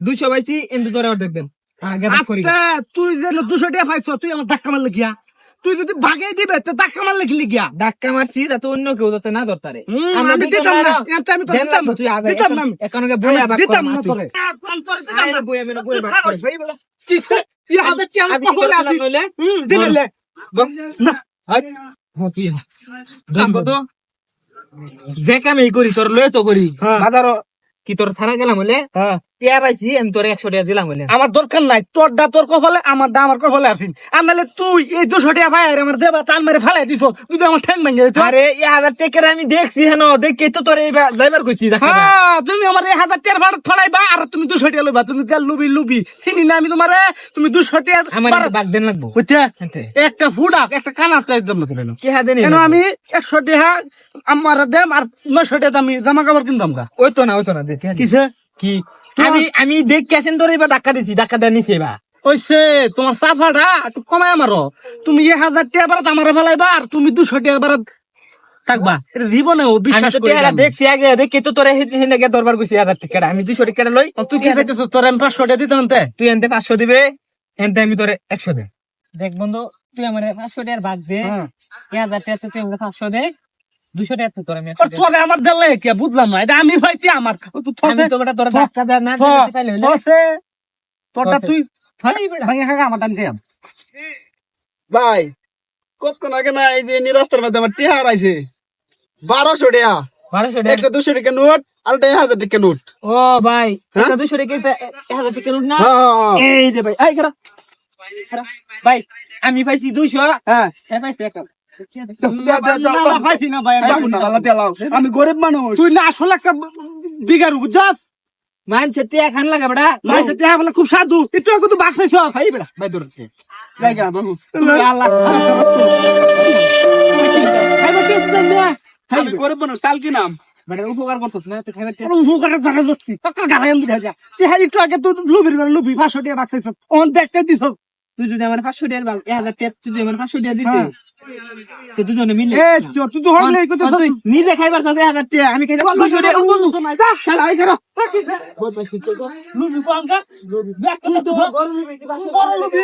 দুশো পাইছি এনতো তোরা অর্ধেক দেন আচ্ছা তুই যেন দুশো টাকা পাইছ তুই আমার ধাক্কা মারলে গিয়া তুই যদি ভাগে দিবে তো ধাক্কা মারলে কি ধাক্কা মারছি তাতে অন্য কেউ যাতে না ধরতারে আমরা আমি দিতাম না। আমি তো দিতাম। তুই আগে দিতাম না। এখানে বইয়া কর দিতাম না তোরে। আরে বইয়া বইয়া করে, বলে। ঠিক আছে, আমি। দিলে লে। না। হ্যাঁ, তুই তো। যে করি তোর লয়ে তো করি হ্যাঁ। বাজারও কি তোর ছাড়া গেলাম হ্যাঁ। টিয়া পাইছি আমি তোর একশো টাকা দিলাম বলে। আমার দরকার নাই তোর দা তোর কপালে আমার দা আমার কপালে আছিস আর নাহলে তুই এই দুশো টাকা ভাই আমার দেবা মেরে ফেলাই দিছ তুই আমার ঠ্যাং ভেঙে দিত আরে এই হাজার আমি দেখছি হেন দেখে তো তোর এই ড্রাইভার কইছি হ্যাঁ তুমি আমার এই হাজার টাকার ভাড়া ফলাইবা আর তুমি দুশো টাকা লইবা তুমি লুবি লুবি। চিনি না আমি তোমারে তুমি দুশো টাকা আমার বাগ দেন লাগবো। বুঝছে? একটা ফুডাক একটা কানার টাইপ দাম কেন? কে কেন আমি একশো টাকা আমার দেম আর নশো টাকা আমি জামা কাপড় কিনতাম গা। ওই তো না ওই তো না কিসে? কি? আমি আমি দেখে আসেন তোর এবার ধাক্কা দিছি ধাক্কা দেন নিছি এবার। ওইসে তোমার সাফাটা একটু কমায় আমারো। তুমি এক হাজার টাকা বারাত আমার ফেলাইবা আর তুমি দুশো টাকা বারাত থাকবা। এটা জীবনে ও বিশ্বাস করি। দেখছি আগে দেখে তো তোর হেনে গে দরবার কইছি হাজার টাকা আমি দুশো টাকা লই। তুই কি দেখতেছ তোর আমি পাঁচশো টাকা দিতাম তে? তুই এনতে পাঁচশো দিবে এনতে আমি তোর একশো দে দেখ বন্ধু তুই আমার পাঁচশো টাকার ভাগ দে। হ্যাঁ। এক হাজার টাকা তুই আমার পাঁচশো দে। দুশো টাকা তোর আমি। তোরে আমার দিলে কে? বুঝলাম না। এটা আমি পাইছি আমার। আমি তো বেটা তোর ধাক্কা দেওয়ার না থ- দিতে পাইলে হইলে। থসে, তোরটা তুই ভাঙে খাগা আমার টান দিয়ে ভাই কতক্ষণ আগে না এই যে নি মধ্যে আমার টিহা হারাইছে? বারোশো টাকা। বারোশো টাকা? একটা দুশো টাকা নোট আর একটা এক হাজার টাকা নোট। ও ভাই হ্যাঁ? একটা দুশো টাকা এক হাজার টাকা নোট না? হ্যাঁ হ্যাঁ, হ্যাঁ। এই দে ভাই এই ভাই আমি পাইছি দুইশো হ্যাঁ। পাইছি আমি গরিব মানুষ তুই না আসলে একটা বিঘার বুঝছস মানছে টিয়া খান লাগা বেড়া ভাই সেটা বলে খুব সাধু একটু আগে তো ভাই বেড়া ভাই দূর থেকে। বাবু আমি গরিব মানুষ চাল কি নাম বেটার উপকার না তুই খাইবার টিয়া- উপকারের যাচ্ছি টাকা গাড়াই যা তুই হাই একটু আগে তুই লুবির লুবি পাঁচশো টাকা বাঁচতেছ অন দেখতে দিছ তুই যদি আমার পাঁচশো টাকার ভাগ এক হাজার টাকা তুই যদি আমার পাঁচশো টাকা দিতে তো দুজনে মিলে? এ তুই তো হলে এই কথা তুই নিজে খাইবার সাথে এক হাজার টাকা আমি খাইতে দুশো টাকা শালা আই করো লুবি কোন গা ব্যাক করতে বড় লুবি।